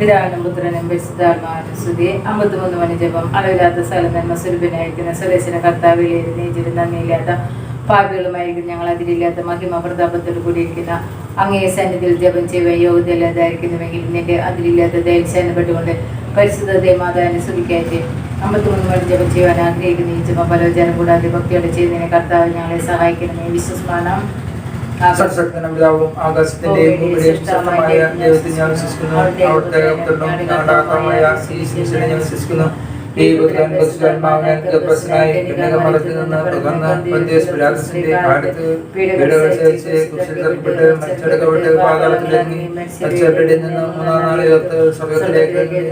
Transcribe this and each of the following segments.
പിതാവിനും പുത്രനും പരിശുദ്ധാത്മാവിനും അമ്പത്തിമൂന്ന് മണി ജപം. അളവില്ലാത്ത സ്ഥലം നന്മ സ്വരൂപനായിരിക്കുന്ന സ്വദേശന കർത്താവിലേത് നീചിരും നന്ദിയില്ലാത്ത പാപികളുമായിരിക്കും ഞങ്ങൾ. അതിലില്ലാത്ത മഹിമ പ്രതാപത്തോട് കൂടിയിരിക്കുന്ന അങ്ങേ സന്നിധിയിൽ ജപം ചെയ്യുവാൻ യോഗ്യതയില്ലാതായിരിക്കുന്നുവെങ്കിൽ നിന്റെ അതിലില്ലാത്ത ദയശാനപ്പെട്ടുകൊണ്ട് പരിശുദ്ധതയെ മാതാവിനെ സ്തുതിക്കാറ്റ് അമ്പത്തിമൂന്ന് മണി ജപം ചെയ്യുവാൻ ആഗ്രഹിക്കുന്ന ഈ ജപം പലോചനം കൂടാതെ ഭക്തിയോടെ ചെയ്യുന്നതിന് കർത്താവ് ഞങ്ങളെ സഹായിക്കണമെന്ന് വിശ്വസ്മാനം സർശക്തനും പിതാവും ആകാശത്തിന്റെയും ഭൂമിയുടെയും ശക്തമായ ദൈവത്തെ ഞാൻ വിശ്വസിക്കുന്നു. അവിടുത്തെ പുത്രനും ആത്മാവായ ഈശ്വരനെ ഞാൻ വിശ്വസിക്കുന്നു. ഈ പുത്രൻ നിന്ന് തുടർന്ന് പന്തിയസ് പിലാത്തസിന്റെ അടുത്ത് പീഡകൾ സഹിച്ച് കുരിശിൽ തറക്കപ്പെട്ട് മരിച്ചെടുക്കപ്പെട്ട് പാതാളത്തിലിറങ്ങി മരിച്ചവരുടെ നിന്ന് മൂന്നാം നാൾ ഉയർത്ത് സ്വർഗത്തിലേക്ക്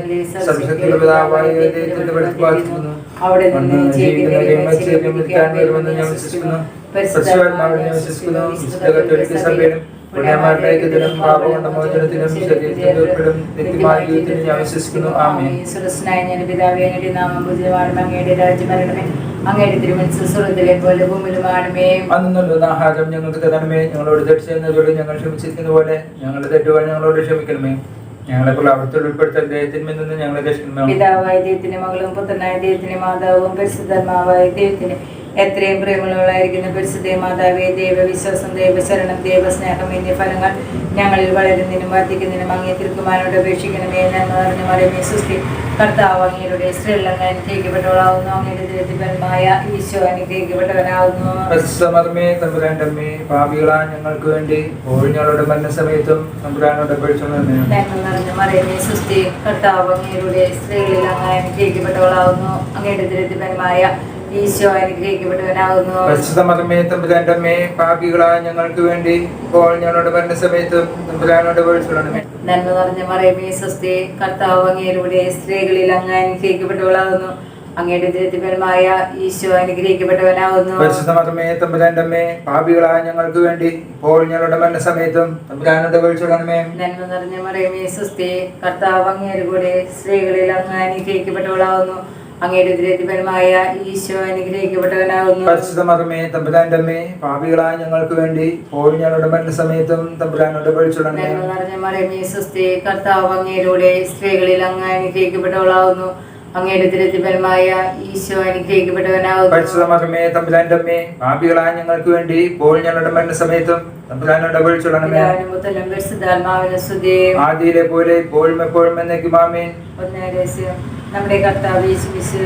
സർവശക്തിയുടെ പിതാവായ ദൈവത്തിന്റെ വെളുപ്പ് ബാധിക്കുന്നു അവിടെ നിന്ന് ജീവിക്കുന്നവരെയും ജീവിക്കുന്നവരെയും മരിച്ചവരെയും വിളിക്കാൻ വരുമെന്ന് ഞാൻ വിശ്വസിക്കുന്നു. പരിശുദ്ധാത്മാവിനെ ഞാൻ വിശ്വസിക്കുന്നു. വിശുദ്ധ കത്തോലിക്ക സഭയിലും പുണ്യന്മാരുടെ ഐക്യത്തിലും പാപകൊണ്ട മോചനത്തിനും ശരീരത്തിന്റെ ഉൾപ്പെടും. നിത്യമായ ജീവിതത്തിനും ഞാൻ വിശ്വസിക്കുന്നു. ആമേൻ. സുരസ്നായ ഞാൻ പിതാവേ അങ്ങയുടെ നാമം പൂജിതമാണമേ അങ്ങയുടെ രാജ്യം വരണമേ. അങ്ങയുടെ തിരുമനസ് സ്വർഗത്തിലെ പോലെ ഭൂമിയിലുമാണമേ അന്നുള്ള ആഹാരം ഞങ്ങൾക്ക് തരണമേ. ഞങ്ങളോട് തെറ്റ് ചെയ്യുന്നതോട് ഞങ്ങൾ ക്ഷമിച്ചിരിക്കുന്ന പോലെ ഞങ്ങളുടെ തെറ്റുകൾ ഞങ്ങളോട് ക്ഷമിക്കണമേ. ഞങ്ങളെ പ്രലാപത്തിൽ ഉൾപ്പെടുത്ത ദൈവത്തിന്മേൽ നിന്ന് ഞങ്ങളെ രക്ഷിക്കണമേ. പിതാവായ ദൈവത്തിന്റെ മകളും പുത്രനായ ദൈവത്തിന്റെ മാതാവും പരിശുദ്ധാത്മാവായ ദൈവത്തിന് എത്രയും പ്രേമമുള്ളവളായിരിക്കുന്ന പരിശുദ്ധ മാതാവേ ദൈവവിശ്വാസം ദൈവശരണം ദൈവസ്നേഹം എന്നീ ഫലങ്ങൾ ഞങ്ങളിൽ വളരുന്നതിനും വർദ്ധിക്കുന്നതിനും അങ്ങേ തിരുക്കുമാരോട് അപേക്ഷിക്കണമേ എന്ന് പറഞ്ഞു മറിയമേ സുസ്ഥി കർത്താവ് അങ്ങയുടെ സ്ത്രീലങ്ങ് അനുഗ്രഹിക്കപ്പെട്ടവളാവുന്നു. അങ്ങയുടെ ദൈവത്തിപരമായ ഈശോ അനുഗ്രഹിക്കപ്പെട്ടവനാവുന്നു. തമ്പുരാന്റമ്മേ പാപികളാ ഞങ്ങൾക്ക് വേണ്ടി ഓഴിഞ്ഞങ്ങളുടെ മരണസമയത്തും തമ്പുരാനോട് അപേക്ഷിക്കണമേ. നിറഞ്ഞ മറിയമേ സുസ്ഥി കർത്താവ് അങ്ങയുടെ സ്ത്രീകളിൽ അങ്ങ് അനുഗ്രഹിക്കപ്പെട്ടവളാവുന്നു. അങ്ങയുടെ ദരിദ്രപരമായ ഈശോ തമ്പുരാന്റമ്മേ പാപികളായ ഞങ്ങൾക്ക് വേണ്ടി ഇപ്പോൾ ഞങ്ങളുടെ മരണസമയത്തും തമ്പുരാനോട് നന്മ നിറഞ്ഞ മറിയമേ കർത്താവ് അങ്ങേരുടെ സ്ത്രീകളിൽ അങ്ങ് അനുഗ്രഹിക്കപ്പെട്ടവളാകുന്നു. അങ്ങയുടെ ദരിദ്രപരമായ ഈശോ അനുഗ്രഹിക്കപ്പെട്ടവനാവുന്നു മതമേ തമ്പുരാന്റമ്മേ പാപികളായ ഞങ്ങൾക്ക് വേണ്ടി ഇപ്പോൾ ഞങ്ങളുടെ മരണസമയത്തും തമ്പുരാനോട് അപേക്ഷിക്കണമേ നന്മ നിറഞ്ഞ മറിയമേ സുസ്തി കർത്താവ് അങ്ങേരുടെ സ്ത്രീകളിൽ അങ്ങ് അനുഗ്രഹിക്കപ്പെട്ടവളാവുന്നു അങ്ങയുടെ ഈശോ തമ്പുരാന്റമ്മേ പാപികളായ ഞങ്ങൾക്ക് വേണ്ടി ഇപ്പോൾ ഞങ്ങളുടെ മരണസമയത്തും തമ്പുരാനോട് കർത്താവ് സ്ത്രീകളിൽ അങ്ങ് അനുഗ്രഹിക്കപ്പെട്ടവളാവുന്നു അങ്ങയുടെ ദരിദ്രപരമായ ഈശോ അനുഗ്രഹിക്കപ്പെട്ടവനാവുന്നു പരിശുദ്ധമർമ്മേ തമ്പുരാന്റമ്മേ പാപികളാ ഞങ്ങൾക്ക് വേണ്ടി ഇപ്പോൾ ഞങ്ങളുടെ മരണസമയത്തും തമ്പുരാനോട് ആദിയിലെ പോലെ എപ്പോഴും എന്നേക്കും ആമേൻ നമ്മുടെ കർത്താവ് യേശുമിശ്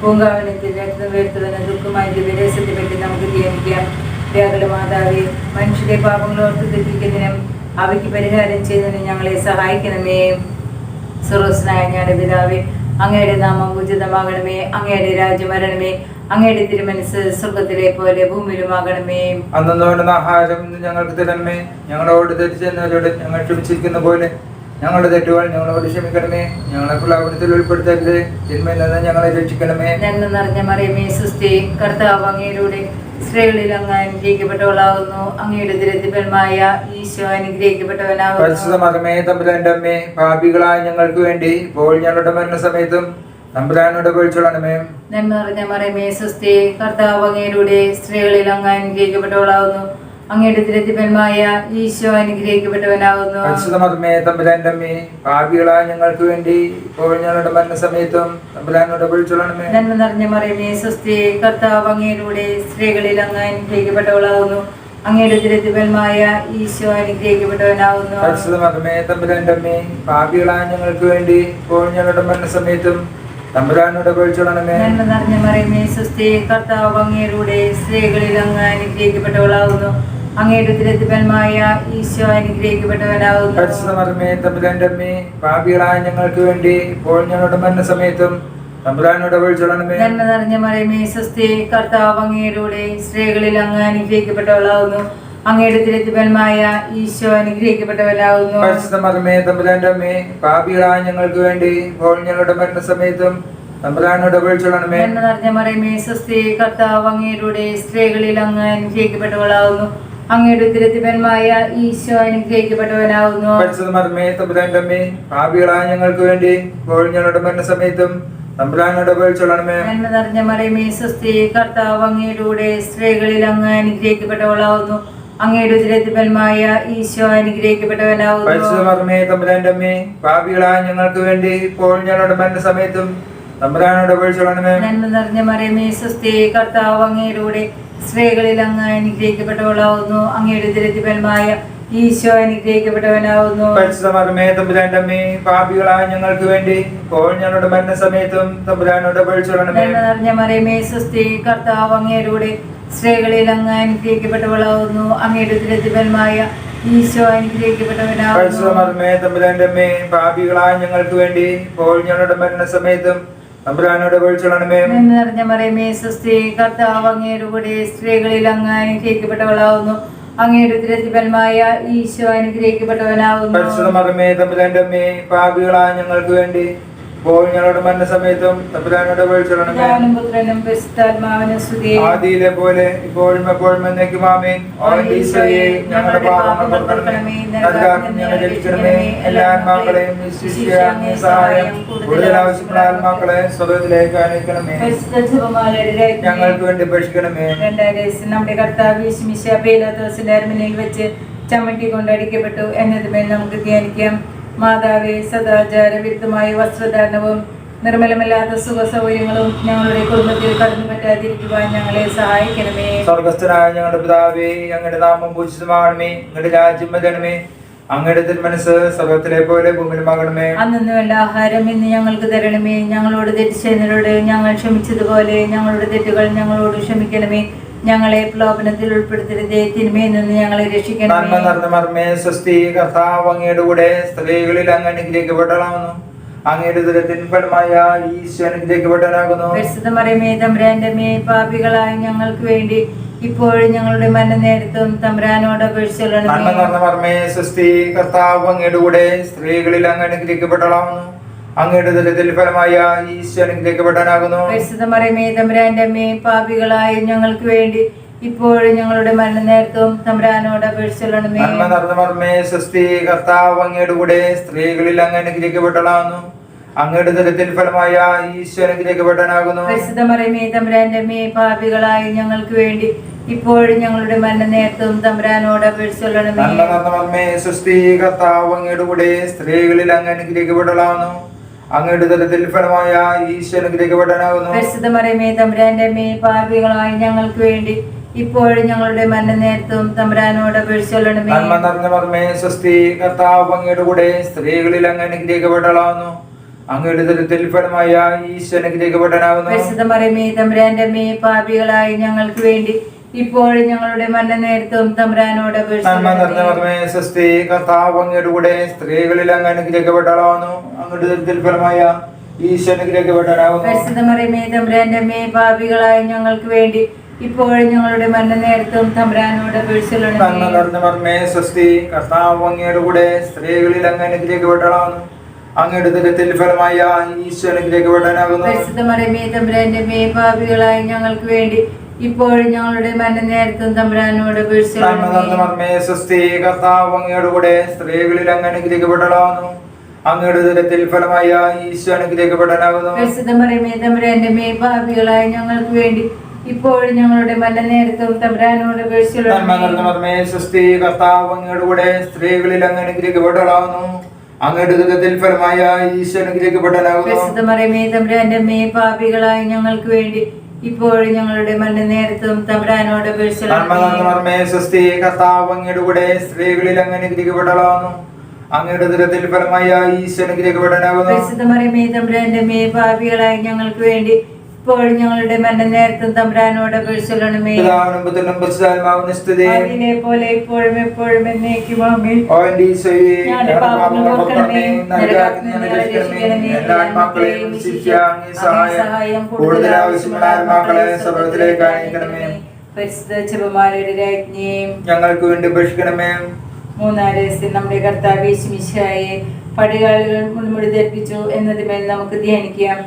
പൂങ്കാവനത്തിൽ രക്തം വരുത്തുവാനും ദുഃഖമായി വിദേശത്തെ പറ്റി നമുക്ക് ധ്യാനിക്കാം. വ്യാകുല മാതാവേ മനുഷ്യരെ പാപങ്ങളോർത്ത് തെറ്റിക്കുന്നതിനും അവയ്ക്ക് പരിഹാരം ചെയ്യുന്നതിനും ഞങ്ങളെ സഹായിക്കണമേ. സുറോസ്നായ ഞങ്ങളുടെ പിതാവേ അങ്ങയുടെ നാമം ഉചിതമാകണമേ. അങ്ങയുടെ രാജ്യം വരണമേ. അങ്ങയുടെ തിരുമനസ് സ്വർഗത്തിലെ പോലെ ഭൂമിയിലുമാകണമേ അന്നോടുന്ന ആഹാരം ഞങ്ങൾക്ക് തരണമേ. ഞങ്ങളോട് തെറ്റിച്ചെന്നവരോട് ഞങ്ങൾ ക്ഷമിച്ചിരിക്കുന്ന പോലെ ഞങ്ങളുടെ തെറ്റുകൾ ഞങ്ങളോട് ക്ഷമിക്കണമേ. ഞങ്ങളെ പ്രലാപനത്തിൽ ഉൾപ്പെടുത്തരുത്. തിന്മയിൽ നിന്ന് ഞങ്ങളെ രക്ഷിക്കണമേ. നന്മ നിറഞ്ഞ മറിയമേ സുസ്തി കർത്താവ് അങ്ങയിലൂടെ സ്ത്രീകളിൽ അങ്ങ് അനുഗ്രഹിക്കപ്പെട്ടവളാകുന്നു. അങ്ങയുടെ ദരിദ്രപരമായ ഈശോ അനുഗ്രഹിക്കപ്പെട്ടവനാകുന്നു. അമ്മേ പാപികളായ ഞങ്ങൾക്ക് വേണ്ടി ഇപ്പോൾ ഞങ്ങളുടെ മരണസമയത്തും തമ്പുരാനോട് പൊഴിച്ചോളണമേ നന്മ നിറഞ്ഞ മറിയമേ സുസ്തി കർത്താവ് അങ്ങയിലൂടെ സ്ത്രീകളിൽ അങ്ങ് അനുഗ്രഹിക്കപ്പെട്ടവളാകുന്നു. അങ്ങയുടെ ദരിദ്രപരമായ ഈശോ അനുഗ്രഹിക്കപ്പെട്ടവനാകുന്നു പരിശുദ്ധമതമേ തമ്പുരാന്റെ അമ്മേ പാപികളായ ഞങ്ങൾക്ക് വേണ്ടി ഇപ്പോൾ ഞങ്ങളുടെ മരണസമയത്തും തമ്പുരാനോട് പൊഴിച്ചോളണമേ നന്മ നിറഞ്ഞ മറിയമേ സ്വസ്തി കർത്താവ് അങ്ങയിലൂടെ സ്ത്രീകളിൽ അങ്ങ് അനുഗ്രഹിക്കപ്പെട്ടവളാകുന്നു അങ്ങയുടെ ദരിദ്രപരമായ ഈശോ അനുഗ്രഹിക്കപ്പെട്ടവനാകുന്നു പരിശുദ്ധമതമേ തമ്പുരാന്റെ അമ്മേ പാപികളായ ഞങ്ങൾക്ക് വേണ്ടി ഇപ്പോൾ ഞങ്ങളുടെ മരണസമയത്തും തമ്പുരാനോട് പൊഴിച്ചോളണമേ നന്മ നിറഞ്ഞ മറിയമേ സുസ്തി കർത്താവ് അങ്ങയിലൂടെ സ്ത്രീകളിൽ അങ്ങ് അനുഗ്രഹിക്കപ്പെട്ടവളാകുന്നു അങ്ങയുടെ ഈശോ അനുഗ്രഹിക്കപ്പെട്ടവനാകുന്നു പാപികളായ ഞങ്ങൾക്ക് വേണ്ടി ഇപ്പോൾ ഞങ്ങളുടെ മരണസമയത്തും സമയത്തും പൊഴിച്ചോളണമേ നന്മ നിറഞ്ഞ മറിയമേ കർത്താവ് സ്ത്രീകളിൽ അങ്ങ് അനുഗ്രഹിക്കപ്പെട്ടവളാകുന്നു. അങ്ങയുടെ ദരിദ്രപരമായ ഈശോ അനുഗ്രഹിക്കപ്പെട്ടവനാകുന്നു പാപികളായ ഞങ്ങൾക്ക് വേണ്ടി ഇപ്പോൾ ഞങ്ങളുടെ മരണസമയത്തും നിറഞ്ഞ മറിയമേ കർത്താവ് സ്ത്രീകളിൽ അങ്ങ് അനുഗ്രഹിക്കപ്പെട്ടവളാകുന്നു. അങ്ങയുടെ ദരിദ്രപരമായ ഈശോ അനുഗ്രഹിക്കപ്പെട്ടവനാകുന്നു പാപികളായ ഞങ്ങൾക്ക് വേണ്ടി ഞങ്ങളുടെ മരണസമയത്തും നിറഞ്ഞ മറിയമേ സുസ്തി കർത്താവ് അങ്ങയിലൂടെ സ്ത്രീകളിൽ അങ്ങ് അനുഗ്രഹിക്കപ്പെട്ടവളാവുന്നു. അങ്ങയുടെ ഉദരത്തിൽ ഫലമായ ഈശോ അനുഗ്രഹിക്കപ്പെട്ടവനാവുന്നു. പാപികളായ ഞങ്ങൾക്ക് വേണ്ടി ഇപ്പോൾ ഞങ്ങളുടെ മരണ സമയത്തും തമ്പുരാനോട് അപേക്ഷിക്കണമേ നന്മ നിറഞ്ഞ മറിയമേ സ്വസ്തി കർത്താവ് അങ്ങയുടെ സ്ത്രീകളിൽ അങ്ങ് അനുഗ്രഹിക്കപ്പെട്ടവളാവുന്നു. അങ്ങയുടെ ഫലമായ ഈശോ അനുഗ്രഹിക്കപ്പെട്ടവനാവുന്നു. പാപികളായ ഞങ്ങൾക്ക് വേണ്ടി ഇപ്പോൾ ഞങ്ങളുടെ മരണ സമയത്തും തമ്പുരാനോട് അപേക്ഷിക്കണമേ നന്മ നിറഞ്ഞ മറിയമേ സ്വസ്തി കർത്താവ് അങ്ങയുടെ സ്ത്രീകളിൽ അങ്ങ് അനുഗ്രഹിക്കപ്പെട്ടവളാവുന്നു. അങ്ങയുടെ ഫലമായ ഈശോ അനുഗ്രഹിക്കപ്പെട്ടവനാവുന്നു. പാപികളായ ഞങ്ങൾക്ക് വേണ്ടി ഇപ്പോൾ ഞങ്ങളുടെ മരണ സമയത്തും തമ്പുരാനോട് നന്മ നിറഞ്ഞ മറിയമേ സ്വസ്തി കർത്താവ് അങ്ങയുടെ കൂടെ സ്ത്രീകളിൽ അങ്ങ് അനുഗ്രഹിക്കപ്പെട്ടവളാവുന്നു. അങ്ങയുടെ ഉദരത്തിൽ ഫലമായ ഈശോ അനുഗ്രഹിക്കപ്പെട്ടവനാവുന്നു. തമ്പുരാന്റെ അമ്മേ പാപികളായ ഞങ്ങൾക്ക് വേണ്ടി ഇപ്പോൾ ഞങ്ങളുടെ മരണ സമയത്തും തമ്പുരാനോട് ആദിയിലെ പോലെ ഇപ്പോഴും എപ്പോഴും എന്നേക്കും ആമേൻ. ഓലീസയെ ഞങ്ങളുടെ പാപങ്ങൾ പുറക്കണമേ നരകാഗ്നി രക്ഷിക്കണമേ. എല്ലാ ആത്മാക്കളെയും വിശിഷ്യ സഹായം കൂടുതൽ ആവശ്യമുള്ള ആത്മാക്കളെ സ്വതത്തിലേക്ക് അയക്കണമേ ഞങ്ങൾക്ക് വേണ്ടി ഭക്ഷിക്കണമേ നമ്മുടെ കർത്താവ് യേശുമിശ പേലാത്തോസിന്റെ അരമനയിൽ വെച്ച് ചമ്മട്ടി കൊണ്ടടിക്കപ്പെട്ടു എന്നതുമേൽ നമുക്ക് ധ്യാനിക്കാം. മാതാവേ സദാചാര വിരുദ്ധമായ വസ്ത്രധാരണവും നിർമ്മലമല്ലാത്ത സുഖ സൗകര്യങ്ങളും ഞങ്ങളുടെ കുടുംബത്തിൽ കടന്നു പറ്റാതിരിക്കുവാൻ ഞങ്ങളെ സഹായിക്കണമേ. സ്വർഗസ്ഥനായ ഞങ്ങളുടെ പിതാവേ അങ്ങയുടെ നാമം പൂജിതമാകണമേ. അങ്ങയുടെ രാജ്യം വരണമേ. അങ്ങയുടെ തിരുമനസ് സ്വർഗത്തിലെ പോലെ ഭൂമിയിലുമാകണമേ. അന്നു വേണ്ട ആഹാരം ഇന്ന് ഞങ്ങൾക്ക് തരണമേ. ഞങ്ങളോട് തെറ്റ് ചെയ്യുന്നവരോട് ഞങ്ങൾ ക്ഷമിച്ചതുപോലെ ഞങ്ങളുടെ തെറ്റുകൾ ഞങ്ങളോട് ക്ഷമിക്കണമേ. ഞങ്ങളെ പ്രലോഭനത്തിൽ ഉൾപ്പെടുത്തരുതേ തിന്മയിൽ നിന്ന് ഞങ്ങളെ രക്ഷിക്കണമേ. നിറഞ്ഞ മർമ്മേ സ്വസ്തി കർത്താവ് അങ്ങയുടെ കൂടെ സ്ത്രീകളിൽ അങ്ങ് അനുഗ്രഹിക്കപ്പെട്ടളാവുന്നു അങ്ങയുടെ ദുരത്തിൻ ഫലമായ ഈശോ അനുഗ്രഹിക്കപ്പെട്ടവനാകുന്നു. പരിശുദ്ധ മറിയമേ തമ്പുരാന്റെ മേ പാപികളായ ഞങ്ങൾക്ക് വേണ്ടി ഇപ്പോഴും ഞങ്ങളുടെ മരണ നേരത്തും തമ്പ്രാനോട് അപേക്ഷിച്ചു അപേക്ഷിച്ചൊള്ളണമേ നിറഞ്ഞ മർമ്മേ സ്വസ്തി കർത്താവ് അങ്ങയുടെ കൂടെ സ്ത്രീകളിൽ അങ്ങ് അനുഗ്രഹിക്കപ്പെട്ടളാവുന്നു അങ്ങയുടെ ദുരിതത്തിൽ ഫലമായ ഈശോ അനുഗ്രഹിക്കപ്പെട്ടവനാകുന്നു. പരിശുദ്ധ തമ്പുരാന്റെ മേ പാപികളായ ഞങ്ങൾക്ക് വേണ്ടി ഇപ്പോഴും ഞങ്ങളുടെ മരണ നേരത്തും തമ്പുരാനോട് അപേക്ഷിച്ചൊള്ളണമേ നന്മ നിറഞ്ഞ സ്വസ്തി കർത്താവ് അങ്ങയുടെ കൂടെ സ്ത്രീകളിൽ അങ്ങ് അങ്ങയുടെ ദുരത്തിൽ ഫലമായ ഈശോ അനുഗ്രഹിക്കപ്പെട്ടവനാകുന്നു. തമ്പുരാന്റെ മേ പാപികളായ ഞങ്ങൾക്ക് വേണ്ടി ഇപ്പോഴും ഞങ്ങളുടെ മരണ നേരത്തും തമ്പുരാനോട് അപേക്ഷിച്ചൊള്ളണമേ നന്മ നിറഞ്ഞ മർമ്മേ സ്വസ്തി കർത്താവ് അങ്ങയുടെ കൂടെ സ്ത്രീകളിൽ അങ്ങ് അനുഗ്രഹിക്കപ്പെട്ടളാവുന്നു അങ്ങയുടെ തലത്തിൽ ഫലമായ ഈശോ അനുഗ്രഹിക്കപ്പെട്ടവനാകുന്നു പരിശുദ്ധ മറിയമേ തമ്പുരാന്റെ മേ പാപികളായ ഞങ്ങൾക്ക് വേണ്ടി ഇപ്പോഴും ഞങ്ങളുടെ മരണ നേരത്തും തമ്പുരാനോട് അപേക്ഷിച്ചൊള്ളണമേ നന്മ നിറഞ്ഞ മർമ്മേ സ്വസ്തി കർത്താവ് അങ്ങയുടെ കൂടെ സ്ത്രീകളിൽ അങ്ങ് അനുഗ്രഹിക്കപ്പെടാവുന്നു അങ്ങയുടെ തലത്തിൽ ഫലമായ ഈശോ അനുഗ്രഹിക്കപ്പെട്ടവനാകുന്നു പരിശുദ്ധ മറിയമേ തമ്പുരാന്റെ മേ പാപികളായ ഞങ്ങൾക്ക് വേണ്ടി ഇപ്പോഴും ഞങ്ങളുടെ മരണ നേരത്തും തമ്പുരാനോട് മർമ്മേ കർത്താവ് അങ്ങയുടെ കൂടെ സ്ത്രീകളിൽ അങ്ങ് അനുഗ്രഹിക്കപ്പെട്ടളാവുന്നു. അങ്ങയുടെ ഫലമായ തമ്പുരാന്റെ പാപികളായ ഞങ്ങൾക്ക് വേണ്ടി ഇപ്പോൾ ഞങ്ങളുടെ മരണ നേരത്തും തമ്പുരാനോട് മർമ്മേ കർത്താവ് അങ്ങയുടെ കൂടെ സ്ത്രീകളിൽ അങ്ങ് അനുഗ്രഹിക്കപ്പെട്ടളാവുന്നു. അങ്ങയുടെ ഫലമായ തമ്പുരാന്റെ മേ പാപികളായ ഞങ്ങൾക്ക് വേണ്ടി ഇപ്പോഴും ഞങ്ങളുടെ മരണ നേരത്തും തമ്പുരാനോട് അങ്ങയുടെ സ്ത്രീകളിൽ അങ്ങ് അങ്ങയുടെ ദുരത്തിൽ ഫലമായ ഈശോ ഞങ്ങൾക്ക് വേണ്ടി ഇപ്പോഴും ഞങ്ങളുടെ മരണ നേരത്തും തമ്പുരാനോട് കർത്താവ് അങ്ങയുടെ കൂടെ സ്ത്രീകളിൽ അങ്ങ് അങ്ങയുടെ ഫലമായ ഈശോ മറിയമേ തമ്പുരാന്റെ മേ പാപികളായ ഞങ്ങൾക്ക് വേണ്ടി ഇപ്പോഴും ഞങ്ങളുടെ മരണ നേരത്തും തമ്പുരാനോട് സ്വസ്തി കർത്താവ് അങ്ങയുടെ കൂടെ സ്ത്രീകളിൽ അങ്ങനെ അനുഗ്രഹിക്കപ്പെട്ടളാവുന്നു അങ്ങയുടെ ദുരത്തിൽ ഫലമായ ഈശോ അനുഗ്രഹിക്കപ്പെട്ടവനാകുന്നു തമ്പുരാന്റെ മേ ഭാവികളായി ഞങ്ങൾക്ക് വേണ്ടി ഇപ്പോഴും ഞങ്ങളുടെ മരണ നേരത്തും തമ്പുരാനോട് പരിശുദ്ധാത്മാവിനും അതിനെ പോലെ ഇപ്പോഴും എപ്പോഴും എന്നേക്കും പരിശുദ്ധ രാജ്ഞിയും ഞങ്ങൾക്ക് വേണ്ടി ഭക്ഷിക്കണമേ മൂന്നാം രഹസ്യം നമ്മുടെ കർത്താവ് പടികാളികൾ പടികാലുകൾ മുൾമുടി ധരിപ്പിച്ചു എന്നതിന്മേൽ നമുക്ക് ധ്യാനിക്കാം.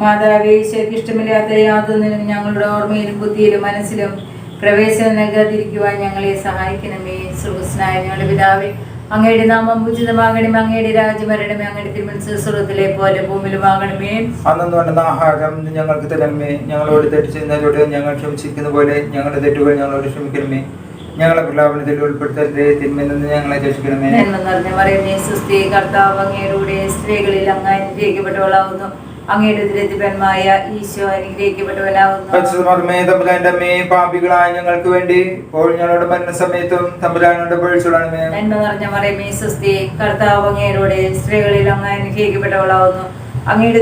മാതാവേ ഈശോയ്ക്ക് ഇഷ്ടമില്ലാത്ത യാതൊന്നിനും ഞങ്ങളുടെ ഓർമ്മയിലും ബുദ്ധിയിലും മനസ്സിലും പ്രവേശനം നൽകാതിരിക്കുവാൻ ഞങ്ങളെ സഹായിക്കണമേ. സുഹൃസ്നായ ഞങ്ങളുടെ പിതാവേ അങ്ങയുടെ നാമം ഉചിതമാകണമേ. അങ്ങയുടെ രാജ്യം വരണമേ. അങ്ങയുടെ തിരുമനസ് സ്വർഗത്തിലെ പോലെ ഭൂമിയിലുമാകണമേ അന്നു വേണ്ട ആഹാരം ഞങ്ങൾക്ക് തരണമേ. ഞങ്ങളോട് തെറ്റ് ചെയ്യുന്നവരോട് ഞങ്ങൾ ക്ഷമിച്ചിരിക്കുന്ന പോലെ ഞങ്ങളുടെ തെറ്റുകൾ ഞങ്ങളോട് ക്ഷമിക്കണമേ. ഞങ്ങളെ പ്രലാപനത്തിൽ ഉൾപ്പെടുത്തരുത് തിന്മെന്ന് ഞങ്ങളെ രക്ഷിക്കണമേ. നന്മ നിറഞ്ഞ മറിയമേ സുസ്ഥി കർത്താവ് അങ്ങയുടെ സ്ത്രീകളിൽ അങ്ങ് അനുഗ്രഹിക്കപ്പെട്ടവളാവുന്നു. അങ്ങയുടെ ഈശോ അനുഗ്രഹിക്കപ്പെട്ടവനാവുന്നു. പാപികളായ ഞങ്ങൾക്ക് വേണ്ടി. ഇപ്പോൾ ഞങ്ങളുടെ മരണസമയത്തും തമ്പുരാനോട് പഴിച്ചുടണമേ നന്മ നിറഞ്ഞ മറിയമേ സുസ്ഥി കർത്താവ് അങ്ങയുടെ സ്ത്രീകളിൽ അങ്ങ് അനുഗ്രഹിക്കപ്പെട്ടവളാവുന്നു. അങ്ങയുടെ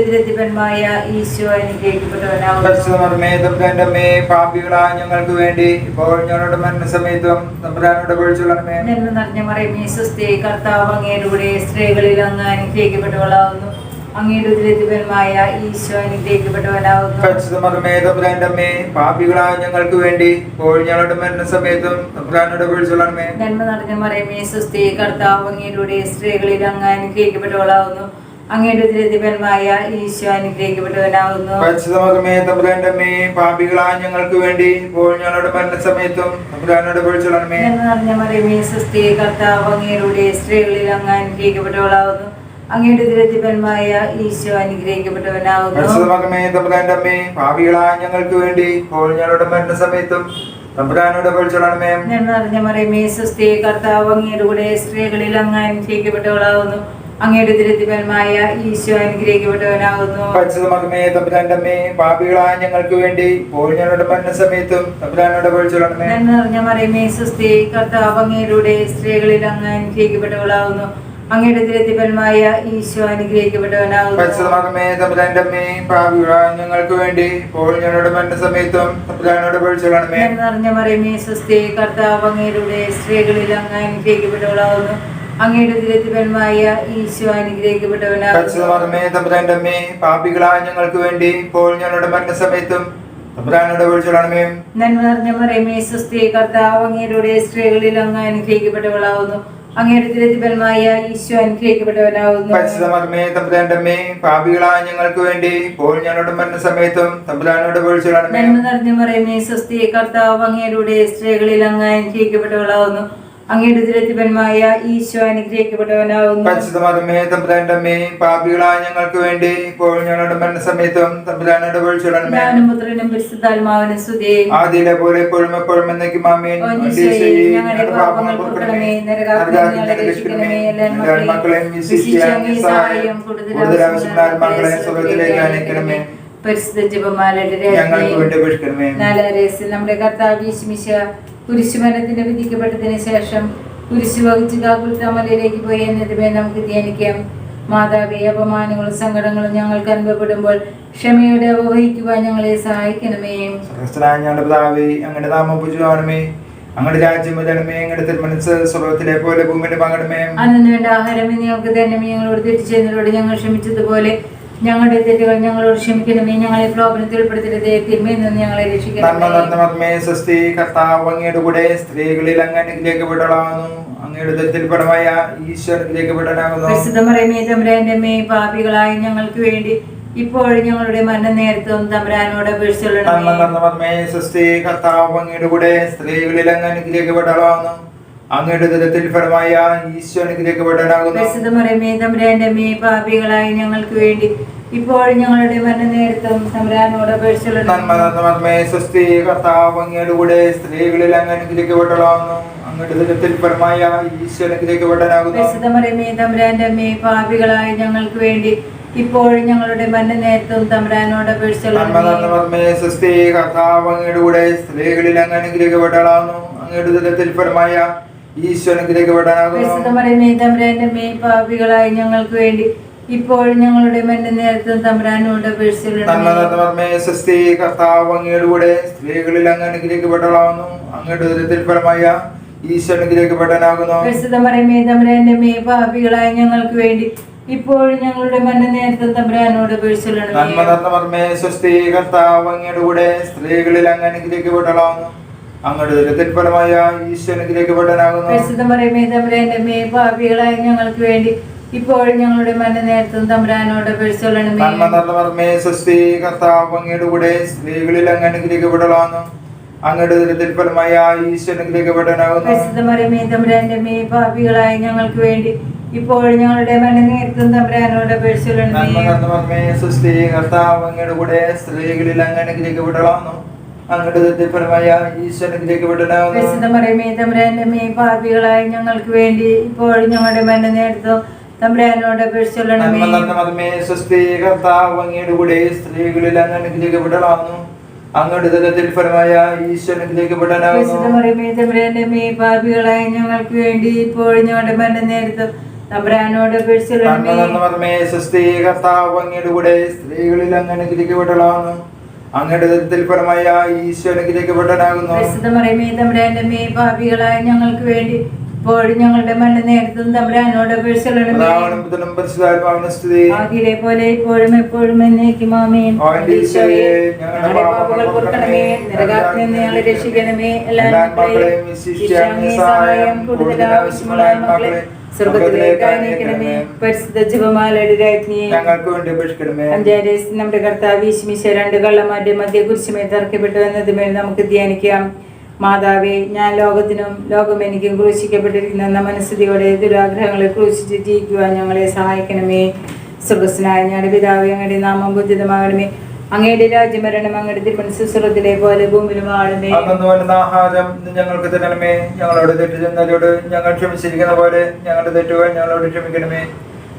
ഈശോ അനുഗ്രഹിക്കപ്പെട്ടവനാവുന്നു. പാപികളായ ഞങ്ങൾക്ക് വേണ്ടി. ഇപ്പോൾ ഞങ്ങളുടെ മരണസമയത്തും തമ്പുരാനോട് പഴിച്ചുടണമേ നന്മ നിറഞ്ഞ മറിയമേ സുസ്ഥി കർത്താവ് അങ്ങയുടെ സ്ത്രീകളിൽ അങ്ങ് അനുഗ്രഹിക്കപ്പെട്ടവളാവുന്നു. അങ്ങയുടെ ഈശോ അനുഗ്രഹിക്കപ്പെട്ടവനാവുന്നു പാപികളായ ഞങ്ങൾക്ക് വേണ്ടി ഞങ്ങളുടെ നന്മ മറിയമേ സുസ്ഥി കർത്താവ് അങ്ങയുടെ സ്ത്രീകളിൽ അങ്ങ് അനുഗ്രഹിക്കപ്പെട്ടവളാവുന്നു അങ്ങയുടെ ദുരിതപരമായ ഈശോ അനുഗ്രഹിക്കപ്പെട്ടവനാവുന്നു പരിശുദ്ധമേ തമ്പുരാന്റെ അമ്മേ പാപികളായ ഞങ്ങൾക്ക് വേണ്ടി ഇപ്പോൾ ഞങ്ങളുടെ മരണസമയത്തും തമ്പുരാനോട് പഴിച്ചുടണമേ നന്മ നിറഞ്ഞ മറിയമേ സുസ്ഥി കർത്താവ് അങ്ങയുടെ സ്ത്രീകളിൽ അങ്ങ് അനുഗ്രഹിക്കപ്പെട്ടവളാവുന്നു അങ്ങയുടെ ദുരിതപരമായ ഈശോ അനുഗ്രഹിക്കപ്പെട്ടവനാവുന്നു. ഭാവികളായ ഞങ്ങൾക്ക് വേണ്ടി ഇപ്പോൾ ഞങ്ങളുടെ മരണസമയത്തും നിറഞ്ഞ മറിയമേ സുസ്ഥി കർത്താവ് അങ്ങയുടെ സ്ത്രീകളിൽ അങ്ങ് അങ്ങയുടെ ദുരിതപരമായ ഈശോ അനുഗ്രഹിക്കപ്പെട്ടവനാവുന്നു. പരിശുദ്ധമേ തമ്പുരാന്റെ പാപികളായ ഞങ്ങൾക്ക് വേണ്ടി ഇപ്പോൾ ഞങ്ങളുടെ മരണസമയത്തും തമ്പുരാനോട് നിറഞ്ഞ മറിയമേ കർത്താവ് സ്ത്രീകളിൽ അങ്ങ് അങ്ങയുടെ തിരുത്തിപ്പന്മായ ഈശോ ഞങ്ങൾക്ക് വേണ്ടി. ഇപ്പോൾ ഞങ്ങളുടെ മരണസമയത്തും നിറഞ്ഞ മറിയമേ സ്വസ്തി കർത്താവ് അങ്ങയുടെ സ്ത്രീകളിൽ അങ്ങ് അനുഗ്രഹിക്കപ്പെട്ടവളാവുന്നു അങ്ങയുടെ തിരുത്തിപ്പന്മായ ഈശോ അമ്മേ പാപികളായ ഞങ്ങൾക്ക് വേണ്ടി. ഇപ്പോൾ ഞങ്ങളുടെ മരണസമയത്തും നന്മ നിറഞ്ഞ മറിയമേ സ്വസ്തി കർത്താവ് അങ്ങയുടെ സ്ത്രീകളിൽ അങ്ങ് അനുഗ്രഹിക്കപ്പെട്ടവളാവുന്നു അങ്ങയുടെ ഈശോ പാപികളായ ഞങ്ങൾക്ക് വേണ്ടി ഇപ്പോൾ ഞങ്ങളുടെ മരണസമയത്തും തമ്പുരാനോട് പഴിച്ചുടണമേ നന്മ നിറഞ്ഞു മറിയമേ സ്വസ്തി കർത്താവ് അങ്ങയുടെ സ്ത്രീകളിൽ അങ്ങ് അനുഗ്രഹിക്കപ്പെട്ടവളാവുന്നു. അങ്ങയുടെ ദുരിതപരമായ ഈശോ അനുഗ്രഹിക്കപ്പെട്ടവനാകുന്നു. പരിശുദ്ധമേ പാപികളായ ഞങ്ങൾക്ക് വേണ്ടി ഇപ്പോൾ ഞങ്ങളുടെ മരണസമയത്തും തമ്പുരാനോട് പഴിച്ചുടണമേ ഞാനും പുത്രനും പരിശുദ്ധാത്മാവിനും സ്തുതി ആദ്യയിലെ പോലെ എപ്പോഴും എപ്പോഴും എന്നേക്കും ആമേൻ. ഞങ്ങളുടെ പാപങ്ങൾ മക്കളെയും സഹായം കൂടുതൽ ആവശ്യമുള്ള മക്കളെ സുഖത്തിലേക്ക് അനയ്ക്കണമേ പരിശുദ്ധ ജപമാലയുടെ നമ്മുടെ കർത്താവ് കുരിശുമരണത്തിന് വിധിക്കപ്പെട്ടതിന് ശേഷം കുരിശു വഹിച്ച് കാക്കുൽത്താമലയിലേക്ക് പോയി എന്നതുമേ നമുക്ക് ധ്യാനിക്കാം. മാതാവേ അപമാനങ്ങളും സങ്കടങ്ങളും ഞങ്ങൾക്ക് അനുഭവപ്പെടുമ്പോൾ ക്ഷമയോടെ അവഹിക്കുവാൻ ഞങ്ങളെ സഹായിക്കണമേ. ഞങ്ങളുടെ പിതാവേ അങ്ങയുടെ നാമം പൂജയാണമേ അങ്ങയുടെ രാജ്യം വരണമേ അങ്ങയുടെ തിരുമനസ് സ്വർഗത്തിലെ പോലെ ഭൂമിയുടെ പങ്കടമേ അന്നു വേണ്ട ആഹാരം ഞങ്ങൾക്ക് തന്നെ ഞങ്ങളോട് തിരിച്ചതിനോട് ഞങ്ങൾ ക്ഷമിച്ചതുപോലെ ഞങ്ങളുടെ തെറ്റുകൾ ഞങ്ങളോട് ക്ഷമിക്കണമേ ഞങ്ങളെ പ്രോബ്ലത്തിൽ ഉൾപ്പെടുത്തരുതേ തിന്മയിൽ നിന്ന് ഞങ്ങളെ രക്ഷിക്കണമേ. കർത്താവ് അങ്ങയുടെ കൂടെ സ്ത്രീകളിൽ അങ്ങ് അങ്ങയുടെ ഈശ്വര തമ്പുരാന്റെ മേ പാപികളായ ഞങ്ങൾക്ക് വേണ്ടി ഇപ്പോഴും ഞങ്ങളുടെ മരണ നേരത്തും തമ്പുരാനോട് അപേക്ഷിച്ചുള്ള കർത്താവ് അങ്ങയുടെ കൂടെ സ്ത്രീകളിൽ അങ്ങ് അനുഗ്രഹിക്കപ്പെടലാകുന്നു അങ്ങയുടെ ദത്തിൽ ഫലമായ ഈശ്വര അനുഗ്രഹിക്കപ്പെടാനാകുന്നു പാപികളായി ഞങ്ങൾക്ക് വേണ്ടി ഇപ്പോൾ ഞങ്ങളുടെ മരണ നേരത്തും അപേക്ഷിച്ചുള്ളണമേ സ്വസ്തി കർത്താവ് അങ്ങയുടെ കൂടെ സ്ത്രീകളിൽ അങ്ങ് അനുഗ്രഹിക്കപ്പെടലാകുന്നു അങ്ങയുടെ ദത്തിൽ ഫലമായ ഈശ്വര അനുഗ്രഹിക്കപ്പെടാനാകുന്നു പരിശുദ്ധമറിയമേ പാപികളായ ഞങ്ങൾക്ക് വേണ്ടി ഇപ്പോഴും ഞങ്ങളുടെ മരണ നേരത്തും തമരാനോട് സ്വസ്തി കർത്താവ് അങ്ങയുടെ കൂടെ സ്ത്രീകളിൽ അങ്ങ് അനുഗ്രഹിക്കപ്പെടാകുന്നു അങ്ങയുടെ ഫലമായ അമ്മേ പാപികളായ ഞങ്ങൾക്ക് വേണ്ടി ഇപ്പോൾ ഞങ്ങളുടെ തമ്പുരാനോട് നന്മ കർത്താവ് അങ്ങയുടെ കൂടെ സ്ത്രീകളിൽ അങ്ങ് അനുഗ്രഹിക്കപ്പെടാകുന്നു അങ്ങയുടെ ദത്തിൽ ഫലമായ ഈശ്വര അനുഗ്രഹിക്കപ്പെടാനാകുന്നു. പരിശുദ്ധമറിയമേ തമ്പുരാന്റെ അമ്മേ പാപികളായ ഞങ്ങൾക്ക് വേണ്ടി ഇപ്പോഴും ഞങ്ങളുടെ നേരത്തും തമ്പുരാനോട് നന്മ സ്വസ്തി കർത്താവ് അങ്ങയുടെ കൂടെ സ്ത്രീകളിൽ അങ്ങ് അനുഗ്രഹിക്കപ്പെടാകുന്നു അങ്ങയുടെ പാപികളായ ഞങ്ങൾക്ക് വേണ്ടി ഇപ്പോഴും ഞങ്ങളുടെ മരണ നേരത്തും തമ്പുരാനോട് സ്വസ്തി കർത്താവ് അങ്ങയുടെ കൂടെ സ്ത്രീകളിൽ അങ്ങ് അനുഗ്രഹിക്കപ്പെടാകുന്നു അങ്ങയുടെ ഫലമായ തമ്പുരാന്റെ അമ്മേ പാപികളായ ഞങ്ങൾക്ക് വേണ്ടി ഇപ്പോഴും ഞങ്ങളുടെ മരണ നേരത്തും തമ്പുരാനോട് മർമ്മേ സ്വസ്തി കർത്താവ് അങ്ങയുടെ കൂടെ സ്ത്രീകളിൽ അങ്ങ് അങ്ങയുടെ മറിയമേ പാപികളായി ഞങ്ങൾക്ക് വേണ്ടി ഇപ്പോൾ ഞങ്ങളുടെ മരണ തമ്പുരാനോട് അപേക്ഷിച്ചുള്ളണമേ. സ്വസ്തി കർത്താവ് അങ്ങയുടെ കൂടെ സ്ത്രീകളിൽ അങ്ങയുടെ ഫലമായ മറിയമേ പാപികളായി ഞങ്ങൾക്ക് വേണ്ടി ഇപ്പോൾ ഞങ്ങളുടെ മരണ നേരത്തും തമ്പുരാനോട് നന്മ അപേക്ഷിച്ചുള്ളണമേ നിറഞ്ഞ മതമേ സ്വസ്തി കർത്താവ് അങ്ങയുടെ കൂടെ സ്ത്രീകളിൽ അങ്ങനെ അങ്ങയുടെ ദൈവത്തിൽ ഫലമായ ഈശ്വരനിലേക്ക് മേ പാപികളായ ഞങ്ങൾക്ക് വേണ്ടി ഇപ്പോഴും ഞങ്ങളുടെ മരണ നേരത്തും തമ്പുരാനോട് ആദിയിലെ പോലെ ഇപ്പോഴും എപ്പോഴും ഞങ്ങളെ രക്ഷിക്കണമേ. എല്ലാ മക്കളെയും കൂടുതൽ ആവശ്യമുള്ള മക്കളെ സ്വർഗത്തിലേക്ക് അയക്കണമേ പരിശുദ്ധ ജപമാലയുടെ രാജ്ഞിയെ ഞങ്ങൾക്ക് വേണ്ടി അപേക്ഷിക്കണമേ അഞ്ചാറ് നമ്മുടെ കർത്താവ് ഈശ്മിശ രണ്ട് കള്ളന്മാരുടെ മധ്യ കുരിശുമേ തർക്കപ്പെട്ടു എന്നതുമേൽ നമുക്ക് ധ്യാനിക്കാം. മാതാവേ ഞാൻ ലോകത്തിനും ലോകം എനിക്കും ക്രൂശിക്കപ്പെട്ടിരിക്കുന്ന എന്ന ദുരാഗ്രഹങ്ങളെ ക്രൂശിച്ച് ജീവിക്കുവാൻ ഞങ്ങളെ സഹായിക്കണമേ. സുഖസ്നായ ഞങ്ങളുടെ പിതാവ് ഞങ്ങളുടെ നാമം പൂജിതമാകണമേ അങ്ങയുടെ രാജ്യം വരണം അങ്ങയുടെ പോലെ ഭൂമിയിലും ആളുമേ. അന്നു വരുന്ന ആഹാരം ഞങ്ങൾക്ക് തരണമേ. ഞങ്ങളോട് തെറ്റ് ചെന്നവരോട് ഞങ്ങൾ ക്ഷമിച്ചിരിക്കുന്ന പോലെ ഞങ്ങളുടെ തെറ്റുകൾ ഞങ്ങളോട് ക്ഷമിക്കണമേ.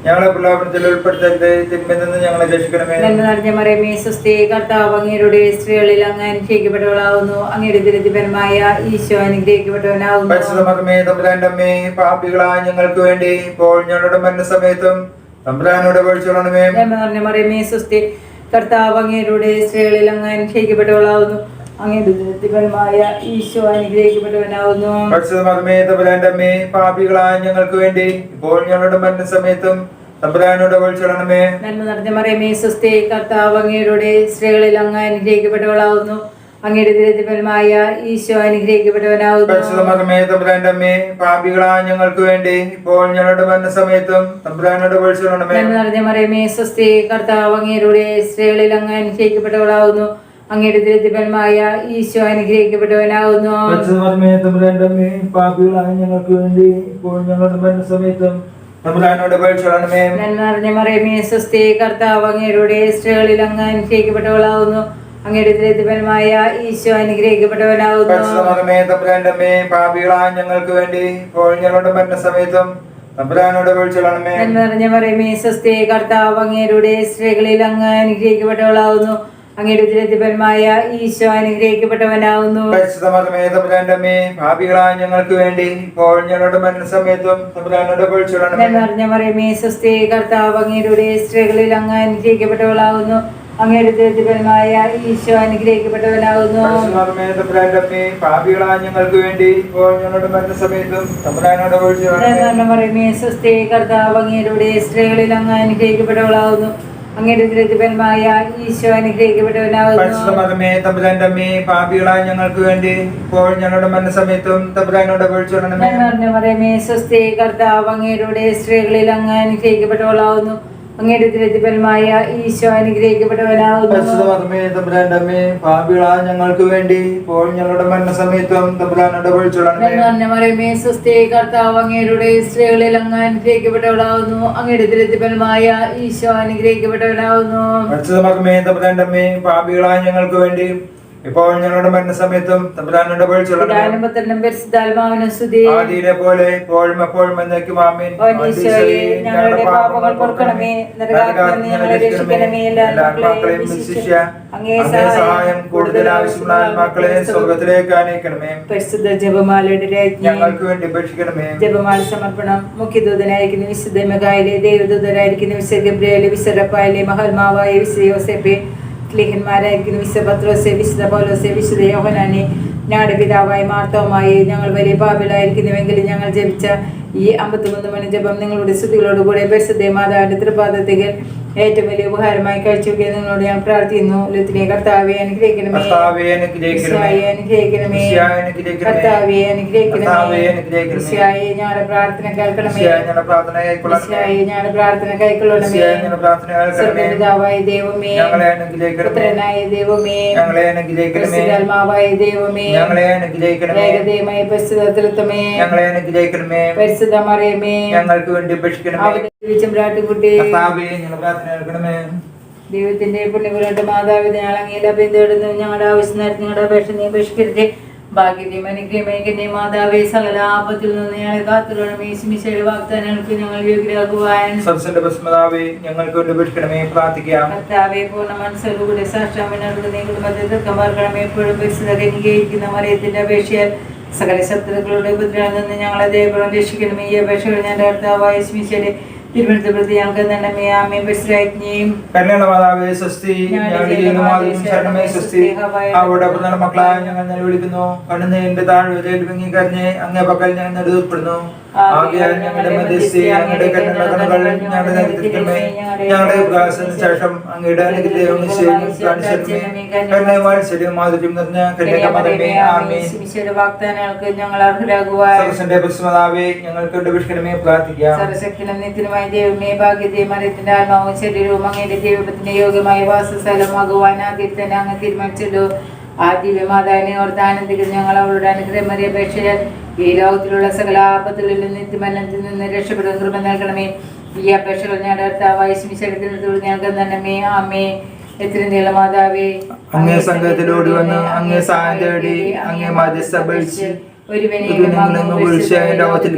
ഞങ്ങളെ പ്രലോഭനത്തിൽ ഉൾപ്പെടുത്തരുത്. തിന്മയിൽ നിന്ന് ഞങ്ങളെ രക്ഷിക്കണമേ. നന്മ നിറഞ്ഞ മറിയമേ സുസ്ഥി കർത്താവ് അങ്ങയുടെ സ്ത്രീകളിൽ അങ്ങ് അനുഗ്രഹിക്കപ്പെട്ടവളാവുന്നു. അങ്ങയുടെ ദുരിതപരമായ ഈശോ അനുഗ്രഹിക്കപ്പെട്ടവനാവുന്നു. പരിശുദ്ധ മതമേ തമ്പുരാന്റെ അമ്മേ പാപികളായ ഞങ്ങൾക്ക് വേണ്ടി. ഇപ്പോൾ ഞങ്ങളുടെ മരണസമയത്തും തമ്പുരാനോട് പഠിച്ചോളണമേ നന്മ നിറഞ്ഞ മറിയമേ സുസ്ഥി കർത്താവ് അങ്ങയുടെ സ്ത്രീകളിൽ അങ്ങ് അനുഗ്രഹിക്കപ്പെട്ടവളാവുന്നു. ദുരിതപരമായ ഈശോ അനുഗ്രഹിക്കപ്പെട്ടവനാവുന്നു. പാപികളായ ഞങ്ങൾക്ക് വേണ്ടി ഇപ്പോൾ ഞങ്ങളുടെ മരണസമയത്തും തമ്പുരാനോട് വിളിച്ചോളണമേ നന്മ നിറഞ്ഞ മറിയമേ സ്വസ്തി കർത്താവ് അങ്ങയുടെ സ്ത്രീകളിൽ അങ്ങ് അനുഗ്രഹിക്കപ്പെട്ടവളാവുന്നു. അങ്ങയുടെ ദുരിതപരമായ ഈശോ അനുഗ്രഹിക്കപ്പെട്ടവനാവുന്നു. പാപികളായ ഞങ്ങൾക്ക് വേണ്ടി ഇപ്പോൾ ഞങ്ങളുടെ മരണസമയത്തും നിറഞ്ഞ മറിയമേ സ്വസ്തി കർത്താവ് അങ്ങേരുടെ സ്ത്രീകളിൽ അങ്ങ് അനുഗ്രഹിക്കപ്പെട്ടവളാവുന്നു. അങ്ങയുടെ ദുരിതപരമായ ഈശോ അനുഗ്രഹിക്കപ്പെട്ടവനാവുന്നു. പാപികളായ ഞങ്ങൾക്ക് വേണ്ടി ഇപ്പോൾ ഞങ്ങളുടെ മരണസമയത്തും നിറഞ്ഞ മറിയമേ സ്വസ്തി കർത്താവ് അങ്ങേരുടെ സ്ത്രീകളിൽ അങ്ങ് അനുഗ്രഹിക്കപ്പെട്ടവളാവുന്നു. അങ്ങയുടെ ഈശോ പാപികളായ ഞങ്ങൾക്ക് വേണ്ടി ഇപ്പോൾ ഞങ്ങളുടെ മരണസമയത്തും നിറഞ്ഞ മറിയമേ സ്വസ്തി കർത്താവ് അങ്ങയുടെ സ്ത്രീകളിൽ അങ്ങ് അനുഗ്രഹിക്കപ്പെട്ടവളാവുന്നു. അങ്ങയുടെ ഈശോ അനുഗ്രഹിക്കപ്പെട്ടവനാവുന്നു. ഞങ്ങൾക്ക് വേണ്ടി ഇപ്പോൾ ഞങ്ങളുടെ മരണസമയത്തും തമ്പുരാനോട് പഠിച്ചോളണമേ നന്മ നിറഞ്ഞ മറിയമേ സ്വസ്തി കർത്താവ് അങ്ങയുടെ സ്ത്രീകളിൽ അങ്ങ് അനുഗ്രഹിക്കപ്പെട്ടവളാവുന്നു. അങ്ങയുടെ ദുരിതപരമായ ഈശോ അനുഗ്രഹിക്കപ്പെട്ടവനാകുന്നു. പാപികളായ ഞങ്ങൾക്ക് വേണ്ടി ഇപ്പോൾ ഞങ്ങളുടെ മരണസമയത്തും തമ്പുരാനോട് പഠിച്ചോളണമേ നന്മ നിറഞ്ഞ മറിയമേ സ്വസ്തി കർത്താവ് അങ്ങയുടെ സ്ത്രീകളിൽ അങ്ങ് അനുഗ്രഹിക്കപ്പെട്ടവളാകുന്നു. അങ്ങയുടെ ഈശോ അനുഗ്രഹിക്കപ്പെട്ടവനാകുന്നു. പാപികളായ ഞങ്ങൾക്ക് വേണ്ടി ഇപ്പോൾ ഞങ്ങളുടെ മരണസമയത്തും തമ്പുരാനോട് പഠിച്ചോളണമേ നന്മ നിറഞ്ഞ മറിയമേ സ്വസ്തി കർത്താവ് അങ്ങയുടെ സ്ത്രീകളിൽ അങ്ങ് അനുഗ്രഹിക്കപ്പെട്ടവളാവുന്നു അങ്ങയുടെ ദുരിതപരമായ ഈശോ പാപികളായ ഞങ്ങൾക്ക് വേണ്ടി. ഇപ്പോൾ ഞങ്ങളുടെ മരണസമയത്തും തമ്പുരാനോട് പഠിച്ചോളണമേ നന്മ നിറഞ്ഞ മറിയമേ സ്വസ്തി കർത്താവ് അങ്ങയുടെ സ്ത്രീകളിൽ അങ്ങ് അനുഗ്രഹിക്കപ്പെട്ടവളാവുന്നു അങ്ങയുടെ ദുരിതപരമായ ഈശോ അമ്മേ പാപികളായ ഞങ്ങൾക്ക് വേണ്ടി. ഇപ്പോൾ ഞങ്ങളുടെ മരണസമയത്തും തമ്പുരാനോട് ആദിയിലെ പോലെ ഇപ്പോഴും എപ്പോഴും എന്നേക്കും ആമീൻ. ഞങ്ങളുടെ പാപങ്ങൾ പൊറുക്കണമേ. സഹായം കൂടുതൽ ആവശ്യമുള്ള ആത്മാക്കളെ സ്വർഗത്തിലേക്ക് ആനയിക്കണമേ. പരിശുദ്ധ ജപമാലയുടെ രാജ്ഞി. ഞങ്ങൾക്ക് വേണ്ടി അപേക്ഷിക്കണമേ ജപമാല സമർപ്പണം മുഖ്യദൂതനായിരിക്കുന്ന വിശുദ്ധ മെഗായിലെ ദേവദൂതനായിരിക്കുന്ന വിശുദ്ധ ഗബ്രിയേലെ റപ്പായിലെ മഹൽമാവായ വിശുദ്ധ യോസെപ്പെ ലിഖന്മാരായിരിക്കുന്ന. വിശുദ്ധ പത്രോസെ വിശുദ്ധ പൗലോസെ വിശുദ്ധ യോഹനാനെ ഞങ്ങളുടെ പിതാവായി മാർത്തവുമായി ഞങ്ങൾ വലിയ പാപിലായിരിക്കുന്നുവെങ്കിലും ഞങ്ങൾ ജപിച്ച ഈ അമ്പത്തിമൂന്ന് മണി ജപം നിങ്ങളുടെ സ്തുതികളോടുകൂടെ പരിശുദ്ധ മാതാവിന്റെ തൃപാദത്തിൽ ഏറ്റവും വലിയ ഉപഹാരമായി കഴിച്ചുവെക്കുക നിങ്ങളോട് ഞാൻ പ്രാർത്ഥിക്കുന്നു. ലുത്തിനെ കർത്താവെ അനുഗ്രഹിക്കണമേ. അനുഗ്രഹിക്കണമേ. കർത്താവെ അനുഗ്രഹിക്കണമേ. ഈശോയെ ഞങ്ങളുടെ പ്രാർത്ഥന കേൾക്കണമേ. ഈശോയെ ഞങ്ങളുടെ പ്രാർത്ഥന കൈക്കൊള്ളണമേ ഈശോയെ ഞങ്ങളുടെ പ്രാർത്ഥന കൈക്കൊള്ളണമേ ഞങ്ങളുടെ പ്രാർത്ഥന കേൾക്കണമേ. ദൈവമേ. ഞങ്ങളെ അനുഗ്രഹിക്കണമേ. പുത്രനായ ദൈവമേ. ഞങ്ങളെ അനുഗ്രഹിക്കണമേ. പരിശുദ്ധാത്മാവായ ദൈവമേ. ഞങ്ങളെ അനുഗ്രഹിക്കണമേ. ഏകദൈവമായ പരിശുദ്ധത്തിലുത്തമേ ഞങ്ങളെ അനുഗ്രഹിക്കണമേ. പരിശുദ്ധ ഞങ്ങൾക്ക് വേണ്ടി അപേക്ഷിക്കണമേ ചെമ്പ്രാട്ടുകുട്ടി രാട്ടുകുട്ടി കേൾക്കണമേ ദൈവത്തിന്റെ പുണ്യപുരട്ട് മാതാവ് ഞങ്ങൾ അങ്ങയിൽ അഭയം തേടുന്നു ഞങ്ങളുടെ ആവശ്യം നേരത്തെ ഞങ്ങളുടെ അപേക്ഷ നീ ഉപേക്ഷിക്കരുത് ഭാഗ്യത്തെയും അനുഗ്രഹമേഖന്റെയും മാതാവേ സകല ആപത്തിൽ നിന്ന് ഞങ്ങളെ കാത്തുകൊള്ളണമേ. ശിമിശയുടെ വാഗ്ദാനങ്ങൾക്ക് ഞങ്ങൾ യോഗ്യരാകുവാൻ സരസന്റെ ബസ്മതാവേ ഞങ്ങൾക്ക് വേണ്ടി ഉപേക്ഷിക്കണമേ പ്രാർത്ഥിക്കാം കർത്താവെ പൂർണ മനസ്സോടുകൂടി സാക്ഷാമിനോട് നീ കുടുംബത്തെ ദുഃഖം പാർക്കണം എപ്പോഴും പരിസ്ഥിതികരിക്കുന്ന മറിയത്തിന്റെ അപേക്ഷയാൽ സകല ശത്രുക്കളുടെ ഉപദ്രവം നിന്ന് ഞങ്ങളെ ദൈവം രക്ഷിക്കണമേ. ഈ അപേക്ഷകൾ ഞാൻ കർത്താവായ സ്മിശയുടെ തിരുവനന്തപുരത്ത് പ്രതി ഞങ്ങൾക്ക് തന്നെ ആമേ പരിസ്ഥിതിയും കല്യാണ മാതാവേ സ്വസ്തി ഞങ്ങളുടെ ജീവിതമാകും ശരണമേ സ്വസ്തി. അവിടെ പ്രധാന മക്കളായ ഞങ്ങൾ താഴ്വരയിൽ വിങ്ങി കരഞ്ഞ് അങ്ങേ പക്കൽ ഞങ്ങൾ നെടുപ്പെടുന്നു ആകയാൽ ഞങ്ങളുടെ മധ്യസ്ഥി അങ്ങയുടെ കണ്ണുള്ള കണ്ണുകൾ ഞങ്ങളുടെ നേതൃത്വമേ ഞങ്ങളുടെ പ്രകാശത്തിന് ശേഷം അങ്ങയുടെ മാധുര്യം നിറഞ്ഞ മതമേ ആമേൻ. വാഗ്ദാനങ്ങൾക്ക് ഞങ്ങൾ ഞങ്ങൾക്ക് വിഷ്കരമേ പ്രാർത്ഥിക്കാം. സർവശക്തിനും നിത്യനുമായ ദൈവമേ ഭാഗ്യതയും മരത്തിന്റെ ആത്മാവും ശരീരവും അങ്ങയുടെ ദൈവത്തിന്റെ യോഗ്യമായ വാസസ്ഥലമാകുവാൻ ആദ്യത്തെ അങ്ങ് തീരുമാനിച്ചല്ലോ. ആ ദിവ്യമാതാവിനെ ഓർത്ത് ആനന്ദിക്കുന്ന ഞങ്ങൾ അവളുടെ അനുഗ്രഹമറിയ അപേക്ഷയാൽ ഈ ലോകത്തിലുള്ള സകല ആപത്തുകളിൽ നിന്ന് നിത്യമരണത്തിൽ നിന്ന് രക്ഷപ്പെടുന്ന കൃപ നൽകണമേ. ഈ അപേക്ഷകൾ ഞാൻ ശരീരത്തിൽ ഞങ്ങൾക്ക് തന്നെ ആമേ എത്ര നീളമാതാവേ അങ്ങേ സംഘത്തിലോടി വന്ന് അങ്ങേ സഹായം തേടി അങ്ങേ മധ്യസ്ഥ ലോകത്തിൽ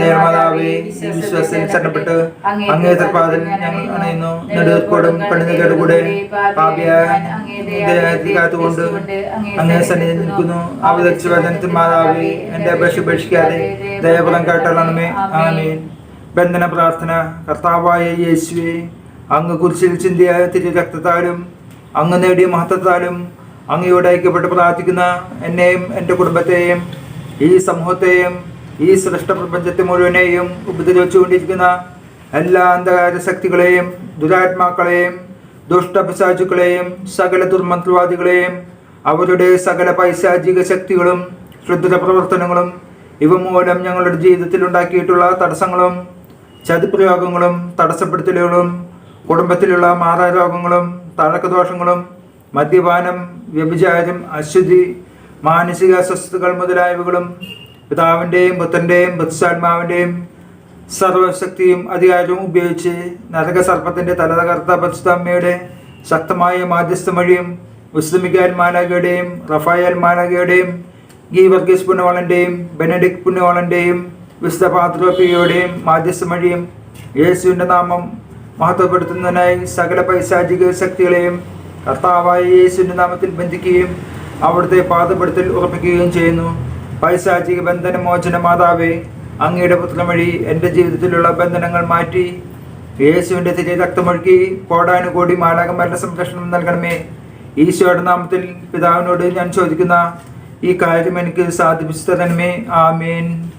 നേർമാതാവേ വിശ്വാസത്തിൽ ശരണപ്പെട്ട് അങ്ങേ തൃപ്പാതിൽ ഞങ്ങൾ അണയുന്നു നെടുകോടും കണ്ണുനീരോട് കൂടെ പാപിയാത്തുകൊണ്ട് അങ്ങേ സന്നിധി നിൽക്കുന്നു. അവതരിച്ച വചനത്തിൽ മാതാവേ എന്റെ അപേക്ഷ ഉപേക്ഷിക്കാതെ ദയപുറം കേട്ടണമേ. ആമേൻ. ബന്ധന പ്രാർത്ഥന. കർത്താവായ യേശുവേ അങ്ങ് കുരിശിൽ ചിന്തിയ തിരു രക്തത്താലും അങ്ങ് നേടിയ മഹത്വത്താലും അങ്ങയോട് ഐക്യപ്പെട്ട് പ്രാർത്ഥിക്കുന്ന എന്നെയും എന്റെ കുടുംബത്തെയും ഈ സമൂഹത്തെയും ഈ സൃഷ്ട പ്രപഞ്ചത്തെ മുഴുവനെയും ഉപദ്രവിച്ചുകൊണ്ടിരിക്കുന്ന എല്ലാ അന്ധകാര ശക്തികളെയും ദുരാത്മാക്കളെയും ദുഷ്ടപിശാചുക്കളെയും സകല ദുർമന്ത്രവാദികളെയും അവരുടെ സകല പൈശാചിക ശക്തികളും ക്ഷുദ്ര പ്രവർത്തനങ്ങളും ഇവ മൂലം ഞങ്ങളുടെ ജീവിതത്തിൽ ഉണ്ടാക്കിയിട്ടുള്ള തടസ്സങ്ങളും ചതിപ്രയോഗങ്ങളും തടസ്സപ്പെടുത്തലുകളും കുടുംബത്തിലുള്ള മാറാരോഗങ്ങളും തഴക്കദോഷങ്ങളും മദ്യപാനം വ്യഭിചാരം അശുദ്ധി മാനസിക അസ്വസ്ഥതകൾ മുതലായവകളും പിതാവിന്റെയും പുത്രന്റെയും ബുദ്ധാത്മാവിന്റെയും സർവശക്തിയും അധികാരവും ഉപയോഗിച്ച് നരക സർപ്പത്തിന്റെ തല തകർത്ത പരിശുദ്ധമ്മയുടെ ശക്തമായ മാധ്യസ്ഥം വഴിയും വിശ്രമിക്കാൻ മാലാഖയുടെയും റഫായൽ മാലാഖയുടെയും ഗി വർഗീസ് പുണ്യവാളന്റെയും ബെനഡിക് പുണ്യവാളന്റെയും വിശുദ്ധ മാധ്യസ്ഥം വഴിയും യേശുവിന്റെ നാമം മഹത്വപ്പെടുത്തുന്നതിനായി സകല പൈശാചിക ശക്തികളെയും കർത്താവായ യേശുവിന്റെ നാമത്തിൽ ബന്ധിക്കുകയും അവിടുത്തെ പാതപ്പെടുത്തൽ ഉറപ്പിക്കുകയും ചെയ്യുന്നു. പൈശാചിക ബന്ധന മോചന മാതാവേ അങ്ങയുടെ പുത്രം വഴി എന്റെ ജീവിതത്തിലുള്ള ബന്ധനങ്ങൾ മാറ്റി. യേശുവിന്റെ തിരി രക്തമൊഴുക്കി കോടാനുകോടി മാലാകന്മാരുടെ സംരക്ഷണം നൽകണമേ. ഈശോയുടെ നാമത്തിൽ പിതാവിനോട് ഞാൻ ചോദിക്കുന്ന ഈ കാര്യം എനിക്ക് സാധിപ്പിച്ചു തരണമേ. ആമേൻ.